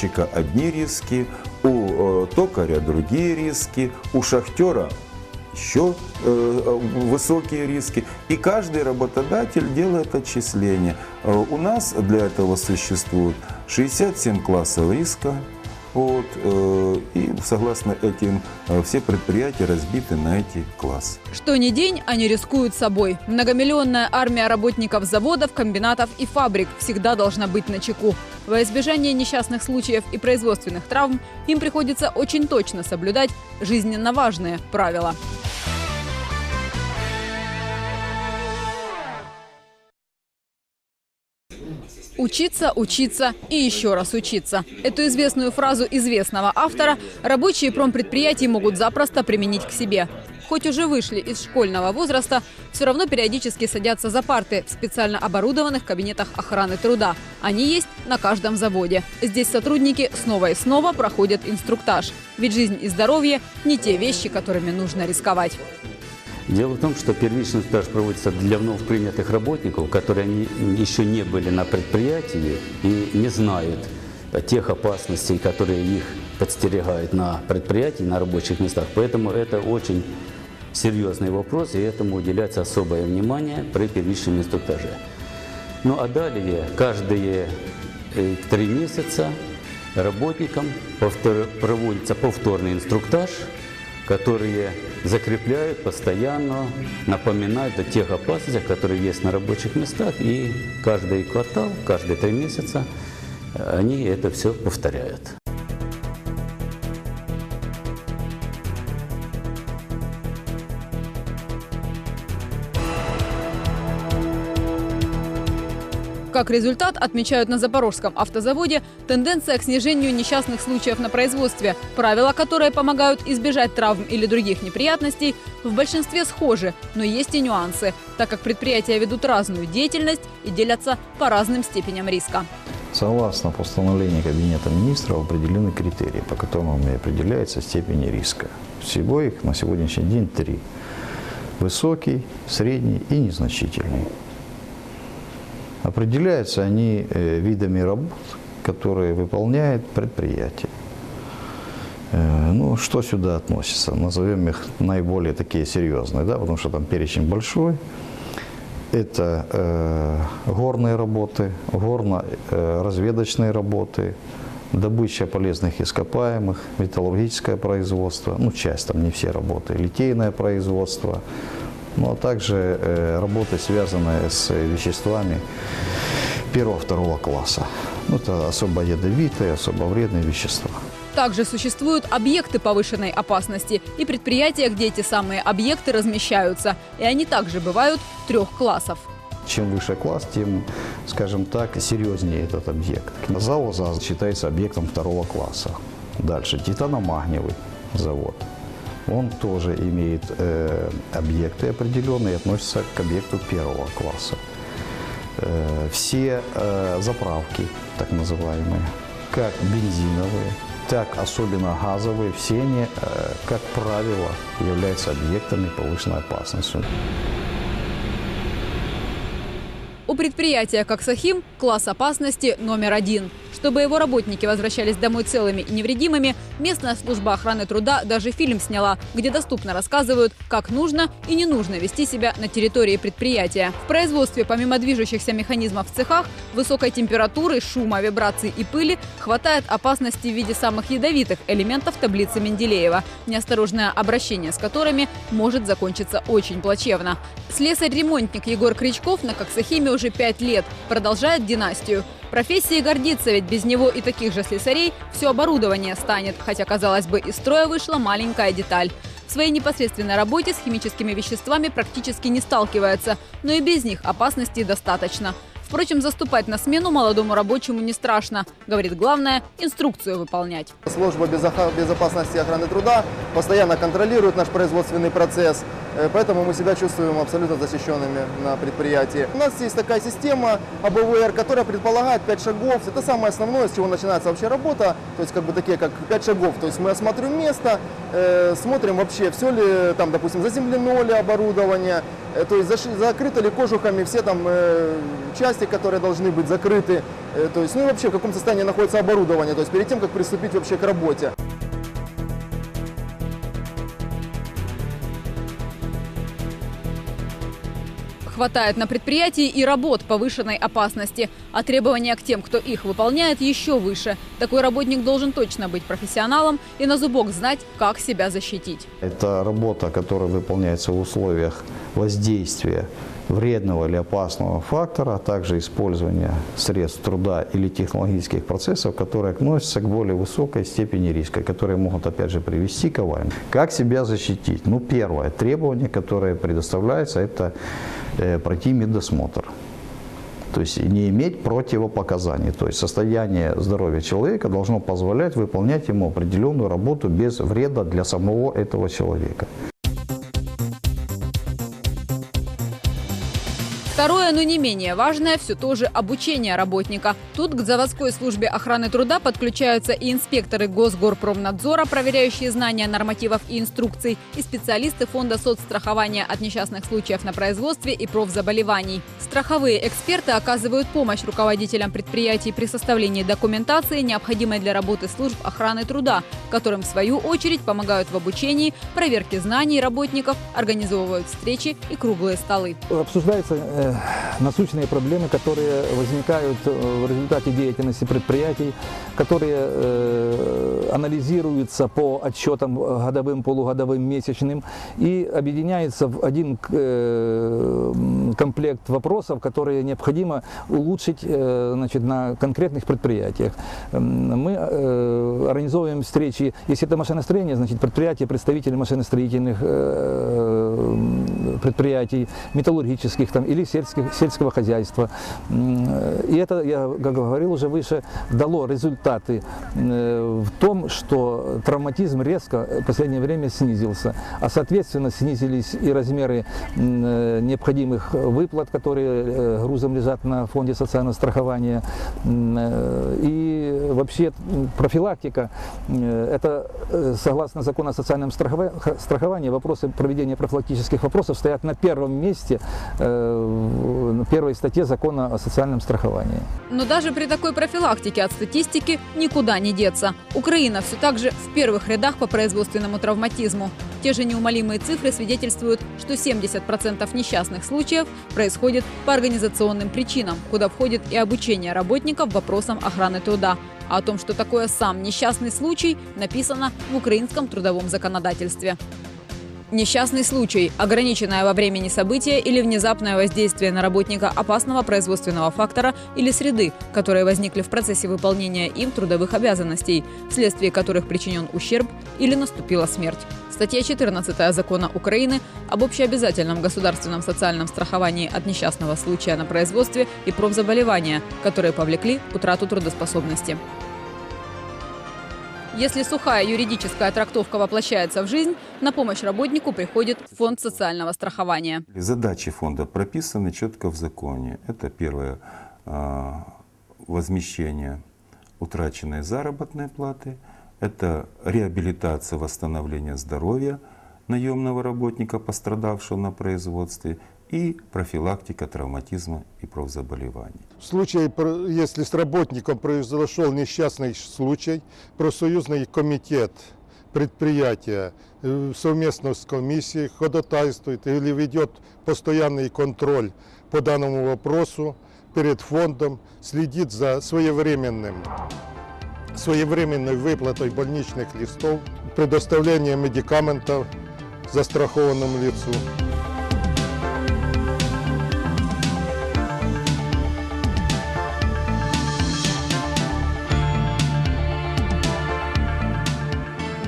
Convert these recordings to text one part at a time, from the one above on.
летчика одни риски, у э, токаря другие риски, у шахтера еще э, высокие риски. И каждый работодатель делает отчисления. Э, у нас для этого существует 67 классов риска. Вот, э, и согласно этим э, все предприятия разбиты на эти классы. Что ни день, они рискуют собой. Многомиллионная армия работников заводов, комбинатов и фабрик всегда должна быть на чеку. Во избежание несчастных случаев и производственных травм им приходится очень точно соблюдать жизненно важные правила. Учиться, учиться и еще раз учиться. Эту известную фразу известного автора рабочие промпредприятий могут запросто применить к себе. Хоть уже вышли из школьного возраста, все равно периодически садятся за парты в специально оборудованных кабинетах охраны труда. Они есть на каждом заводе. Здесь сотрудники снова и снова проходят инструктаж. Ведь жизнь и здоровье – не те вещи, которыми нужно рисковать. Дело в том, что первичный стаж проводится для вновь принятых работников, которые они еще не были на предприятии и не знают тех опасностей, которые их подстерегают на предприятии, на рабочих местах. Поэтому это очень серьезный вопрос, и этому уделяется особое внимание при первичном инструктаже. Ну а далее, каждые э, три месяца работникам повтор- проводится повторный инструктаж, которые закрепляют постоянно, напоминают о тех опасностях, которые есть на рабочих местах, и каждый квартал, каждые три месяца они это все повторяют. Как результат, отмечают на Запорожском автозаводе, тенденция к снижению несчастных случаев на производстве, правила, которые помогают избежать травм или других неприятностей, в большинстве схожи, но есть и нюансы, так как предприятия ведут разную деятельность и делятся по разным степеням риска. Согласно постановлению Кабинета министров определены критерии, по которым определяется степень риска. Всего их на сегодняшний день три. Высокий, средний и незначительный. Определяются они э, видами работ, которые выполняет предприятие. Э, Ну, что сюда относится? Назовем их наиболее такие серьезные, да, потому что там перечень большой. Это э, горные работы, горно-разведочные работы, добыча полезных ископаемых, металлургическое производство, ну, часть там, не все работы, литейное производство, ну, а также э, работы, связанные с веществами первого-второго класса. Ну, это особо ядовитые, особо вредные вещества. Также существуют объекты повышенной опасности и предприятия, где эти самые объекты размещаются. И они также бывают трех классов. Чем выше класс, тем, скажем так, серьезнее этот объект. ЗАО считается объектом второго класса. Дальше титаномагниевый завод. Он тоже имеет э, объекты определенные относится к объекту первого класса. Э, все э, заправки, так называемые, как бензиновые, так особенно газовые, все они, э, как правило, являются объектами повышенной опасности. У предприятия «Коксахим» класс опасности номер один. Чтобы его работники возвращались домой целыми и невредимыми, местная служба охраны труда даже фильм сняла, где доступно рассказывают, как нужно и не нужно вести себя на территории предприятия. В производстве помимо движущихся механизмов в цехах, высокой температуры, шума, вибраций и пыли хватает опасности в виде самых ядовитых элементов таблицы Менделеева, неосторожное обращение с которыми может закончиться очень плачевно. Слесарь-ремонтник Егор Кричков на Коксахиме уже пять лет, продолжает династию. Профессией гордится, ведь без него и таких же слесарей все оборудование станет, хотя, казалось бы, из строя вышла маленькая деталь. В своей непосредственной работе с химическими веществами практически не сталкивается, но и без них опасностей достаточно. Впрочем, заступать на смену молодому рабочему не страшно. Говорит, главное – инструкцию выполнять. Служба безопасности и охраны труда постоянно контролирует наш производственный процесс. Э, Поэтому мы себя чувствуем абсолютно защищенными на предприятии. У нас есть такая система АБВР, которая предполагает 5 шагов. Это самое основное, с чего начинается вообще работа. То есть как бы такие как 5 шагов. То есть мы осматриваем место, э, смотрим вообще, все ли там, допустим, заземлено ли оборудование, э, то есть заши- закрыты ли кожухами все там части, которые должны быть закрыты. То есть, ну и вообще в каком состоянии находится оборудование. То есть перед тем, как приступить вообще к работе. Хватает на предприятии и работ повышенной опасности, а требования к тем, кто их выполняет, еще выше. Такой работник должен точно быть профессионалом и на зубок знать, как себя защитить. Это работа, которая выполняется в условиях воздействия вредного или опасного фактора, а также использования средств труда или технологических процессов, которые относятся к более высокой степени риска, которые могут, опять же, привести к авариям. Как себя защитить? Ну, первое требование, которое предоставляется, это э, пройти медосмотр. То есть не иметь противопоказаний. То есть состояние здоровья человека должно позволять выполнять ему определенную работу без вреда для самого этого человека. Второе, но не менее важное, все то же обучение работника. Тут к заводской службе охраны труда подключаются и инспекторы Госгорпромнадзора, проверяющие знания нормативов и инструкций, и специалисты фонда соцстрахования от несчастных случаев на производстве и профзаболеваний. Страховые эксперты оказывают помощь руководителям предприятий при составлении документации, необходимой для работы служб охраны труда, которым в свою очередь помогают в обучении, проверке знаний работников, организовывают встречи и круглые столы. Обсуждаются э, насущные проблемы, которые возникают э, в результате деятельности предприятий, которые э, анализируются по отчетам годовым, полугодовым, месячным и объединяются в один э, комплект вопросов, которые необходимо улучшить э, значит, на конкретных предприятиях. Мы э, организовываем встречи, если это машиностроение, значит предприятия, представители машиностроительных э, предприятий, металлургических там, или сельских, сельского хозяйства. М, И это, я как говорил уже выше, дало результаты э, в том, что травматизм резко в последнее время снизился, а соответственно снизились и размеры э, необходимых выплат, которые э, грузом лежат на фонде социального страхования. Э, И вообще профилактика, э, это э, согласно закону о социальном страховании, вопросы проведения профилактических вопросов стоят на первом месте, э, первой статье закона о социальном страховании. Но даже при такой профилактике от статистики никуда не деться. Украина все так же в первых рядах по производственному травматизму. Те же неумолимые цифры свидетельствуют, что 70% несчастных случаев происходит по организационным причинам, куда входит и обучение работников вопросам охраны труда. А о том, что такое сам несчастный случай, написано в украинском трудовом законодательстве. Несчастный случай, ограниченное во времени событие или внезапное воздействие на работника опасного производственного фактора или среды, которые возникли в процессе выполнения им трудовых обязанностей, вследствие которых причинен ущерб или наступила смерть. Статья 14 Закона Украины об общеобязательном государственном социальном страховании от несчастного случая на производстве и профзаболевания, которые повлекли утрату трудоспособности. Если сухая юридическая трактовка воплощается в жизнь, на помощь работнику приходит фонд социального страхования. Задачи фонда прописаны четко в законе. Это первое а, возмещение утраченной заработной платы, это реабилитация, восстановление здоровья наемного работника, пострадавшего на производстве, и профилактика травматизма и профзаболеваний. В случае, если с работником произошел несчастный случай, профсоюзный комитет предприятия э, совместно с комиссией ходатайствует или ведет постоянный контроль по данному вопросу перед фондом, следит за своевременным своевременной выплатой больничных листов, предоставлением медикаментов застрахованному лицу.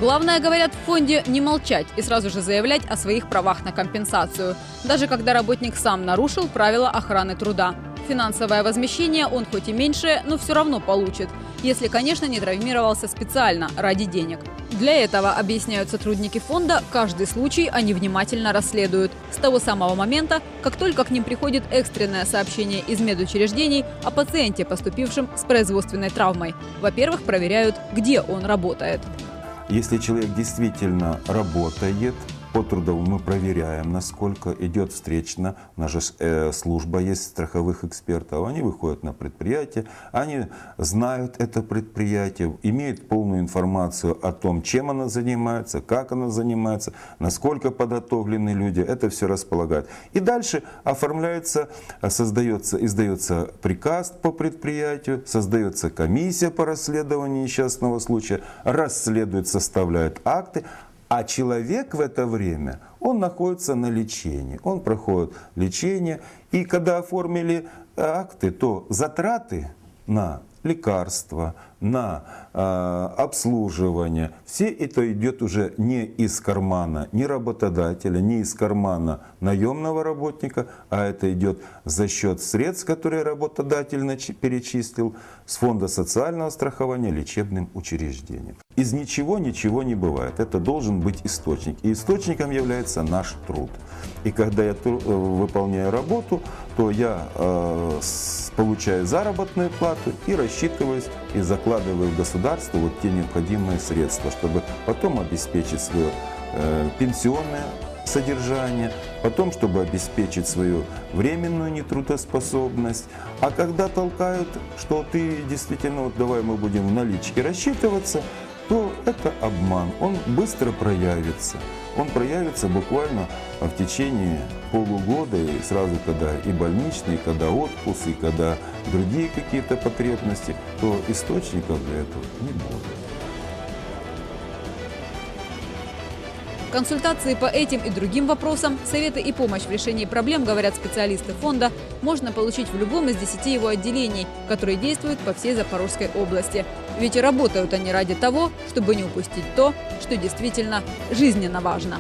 Главное, говорят в фонде, не молчать и сразу же заявлять о своих правах на компенсацию, даже когда работник сам нарушил правила охраны труда. Финансовое возмещение он хоть и меньшее, но все равно получит, если, конечно, не травмировался специально ради денег. Для этого, объясняют сотрудники фонда, каждый случай они внимательно расследуют. С того самого момента, как только к ним приходит экстренное сообщение из медучреждений о пациенте, поступившем с производственной травмой. Во-первых, проверяют, где он работает. Если человек действительно работает, по трудовому мы проверяем, насколько идет встречно. У нас же э, служба есть страховых экспертов. Они выходят на предприятие, они знают это предприятие, имеют полную информацию о том, чем оно занимается, как оно занимается, насколько подготовлены люди. Это все располагают. И дальше оформляется, создается, издается приказ по предприятию, создается комиссия по расследованию несчастного случая, расследует, составляет акты, а человек в это время, он находится на лечении, он проходит лечение. И когда оформили акты, то затраты на лекарства, на э, обслуживание. Все это идет уже не из кармана ни работодателя, не из кармана наемного работника, а это идет за счет средств, которые работодатель перечислил с фонда социального страхования лечебным учреждениям. Из ничего ничего не бывает. Это должен быть источник. И источником является наш труд. И когда я э, выполняю работу, то я э, получаю заработную плату и рассчитываюсь и закладываю в государство вот те необходимые средства, чтобы потом обеспечить свое э, пенсионное содержание, потом, чтобы обеспечить свою временную нетрудоспособность. А когда толкают, что ты действительно, вот давай мы будем в наличке рассчитываться, то это обман, он быстро проявится он проявится буквально в течение полугода, и сразу, когда и больничный, и когда отпуск, и когда другие какие-то потребности, то источников для этого не будет. Консультации по этим и другим вопросам, советы и помощь в решении проблем, говорят специалисты фонда, можно получить в любом из десяти его отделений, которые действуют по всей Запорожской области. Ведь работают они ради того, чтобы не упустить то, что действительно жизненно важно.